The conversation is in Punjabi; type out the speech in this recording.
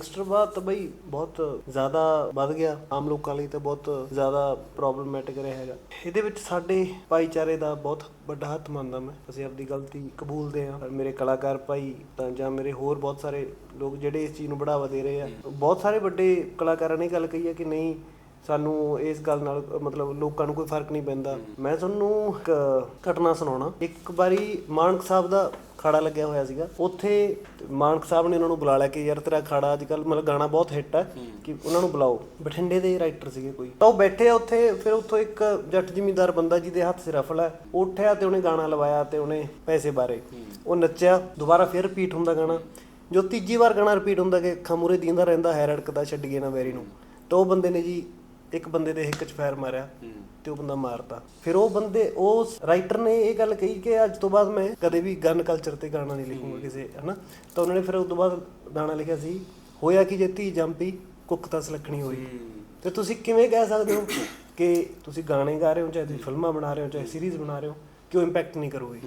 ਗੈਂਗਸਟਰਵਾਦ ਤਾਂ ਬਈ ਬਹੁਤ ਜ਼ਿਆਦਾ ਵੱਧ ਗਿਆ। ਆਮ ਲੋਕਾਂ ਲਈ ਤਾਂ ਬਹੁਤ ਜ਼ਿਆਦਾ ਪ੍ਰੋਬਲਮੈਟਿਕ ਰਿਹਾ ਹੈਗਾ। ਇਹਦੇ ਵਿੱਚ ਸਾਡੇ ਭਾਈਚਾਰੇ ਦਾ ਬਹੁਤ ਵੱਡਾ ਹੱਥ ਮੰਨਦਾ ਮੈਂ। ਅਸੀਂ ਆਪਣੀ ਗਲਤੀ ਕਬੂਲਦੇ ਹਾਂ। ਪਰ ਮੇਰੇ ਕਲਾਕਾਰ ਭਾਈ ਤਾਂ ਜਾਂ ਮੇਰੇ ਹੋਰ ਬਹੁਤ ਸਾਰੇ ਲੋਕ ਜਿਹੜੇ ਇਸ ਚੀਜ਼ ਨੂੰ ਬੜਾਵਾ ਦੇ ਰਹੇ ਆ। ਬਹੁਤ ਸਾਰੇ ਵੱਡੇ ਕਲਾਕਾਰਾਂ ਨੇ ਗੱਲ ਕਹੀ ਹੈ ਕਿ ਨਹੀਂ ਸਾਨੂੰ ਇਸ ਗੱਲ ਨਾਲ, ਮਤਲਬ ਲੋਕਾਂ ਨੂੰ ਕੋਈ ਫ਼ਰਕ ਨਹੀਂ ਪੈਂਦਾ। ਮੈਂ ਤੁਹਾਨੂੰ ਇੱਕ ਘਟਨਾ ਸੁਣਾਉਣਾ। ਇੱਕ ਵਾਰੀ ਮਾਨਕ ਸਾਹਿਬ ਦਾ ਖਾੜਾ ਲੱਗਿਆ ਹੋਇਆ ਸੀਗਾ। ਉੱਥੇ ਮਾਨਕ ਸਾਹਿਬ ਨੇ ਉਹਨਾਂ ਨੂੰ ਬੁਲਾ ਲਿਆ ਕਿ ਯਾਰ ਤੇਰਾ ਖਾੜਾ ਅੱਜ ਕੱਲ ਮਤਲਬ ਗਾਣਾ ਬਹੁਤ ਹਿੱਟ ਹੈ, ਕਿ ਉਹਨਾਂ ਨੂੰ ਬੁਲਾਓ। ਬਠਿੰਡੇ ਦੇ ਰਾਈਟਰ ਸੀਗੇ ਕੋਈ। ਤਾਂ ਉਹ ਬੈਠੇ ਆ ਉੱਥੇ, ਫਿਰ ਉੱਥੋਂ ਇੱਕ ਜੱਟ ਜ਼ਿਮੀਂਦਾਰ ਬੰਦਾ ਜਿਹਦੇ ਹੱਥ 'ਚ ਰਫਲ ਹੈ ਉਹ ਉੱਠਿਆ ਤੇ ਉਹਨੇ ਗਾਣਾ ਲਵਾਇਆ ਤੇ ਉਹਨੇ ਪੈਸੇ ਬਾਰੇ। ਉਹ ਨੱਚਿਆ, ਦੁਬਾਰਾ ਫਿਰ ਰਿਪੀਟ ਹੁੰਦਾ ਗਾਣਾ। ਜੋ ਤੀਜੀ ਵਾਰ ਗਾਣਾ ਰਿਪੀਟ ਹੁੰਦਾ ਕਿ ਖਮੂਰੇ ਦੀਂਦਾ ਰਹਿੰਦਾ ਹੈ ਰੜਕਦਾ ਛੱਡ ਛੱਡੀਏ ਨਾ ਵੈਰੀ ਨੂੰ। ਤਾਂ ਉਹ ਬੰਦੇ ਨੇ ਜੀ ਇੱਕ ਬੰਦੇ ਦੇ ਹਿੱਕ 'ਚ ਫਾਇਰ ਮਾਰਿਆ ਤੇ ਉਹ ਬੰਦਾ ਮਾਰਤਾ। ਫਿਰ ਉਹ ਬੰਦੇ ਉਸ ਰਾਈਟਰ ਨੇ ਇਹ ਗੱਲ ਕਹੀ ਕਿ ਅੱਜ ਤੋਂ ਬਾਅਦ ਮੈਂ ਕਦੇ ਵੀ ਗਨ ਕਲਚਰ ਤੇ ਗਾਣਾ ਨਹੀਂ ਲਿਖੂੰਗਾ ਕਿਸੇ ਹਨਾ? ਤਾਂ ਉਹਨਾਂ ਨੇ ਫਿਰ ਉਸ ਤੋਂ ਬਾਅਦ ਗਾਣਾ ਲਿਖਿਆ ਸੀ ਹੋਇਆ ਕਿ ਜੇ ਧੀ ਜੰਪੀ ਕੁੱਕ ਤਾਂ ਸਲੱਖਣੀ ਹੋਈ। ਤੇ ਤੁਸੀਂ ਕਿਵੇਂ ਕਹਿ ਸਕਦੇ ਹੋ ਕਿ ਤੁਸੀਂ ਗਾਣੇ ਗਾ ਰਹੇ ਹੋ ਚਾਹੇ ਤੁਸੀਂ ਫਿਲਮਾਂ ਬਣਾ ਰਹੇ ਹੋ ਚਾਹੇ ਸੀਰੀਜ਼ ਬਣਾ ਰਹੇ ਹੋ ਕਿ ਉਹ ਇੰਪੈਕਟ ਨਹੀਂ ਕਰੂਗੀ?